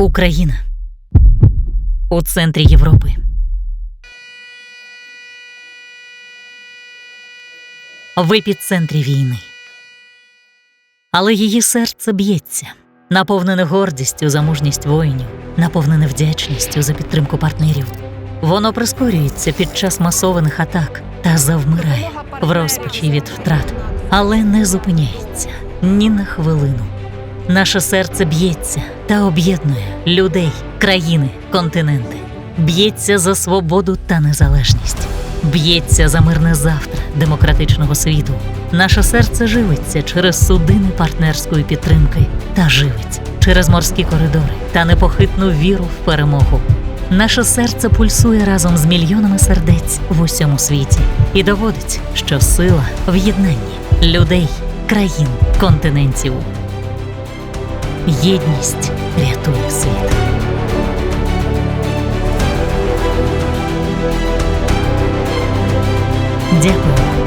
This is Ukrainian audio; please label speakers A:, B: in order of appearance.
A: Україна у центрі Європи. В епіцентрі війни. Але її серце б'ється, наповнене гордістю за мужність воїнів, наповнене вдячністю за підтримку партнерів. Воно прискорюється під час масованих атак та завмирає в розпачі від втрат, але не зупиняється ні на хвилину. Наше серце б'ється та об'єднує людей, країни, континенти. Б'ється за свободу та незалежність. Б'ється за мирне завтра демократичного світу. Наше серце живиться через судини партнерської підтримки та живить через морські коридори та непохитну віру в перемогу. Наше серце пульсує разом з мільйонами сердець в усьому світі і доводить, що сила в єднанні людей, країн, континентів. Єдність рятує світ. Дякую.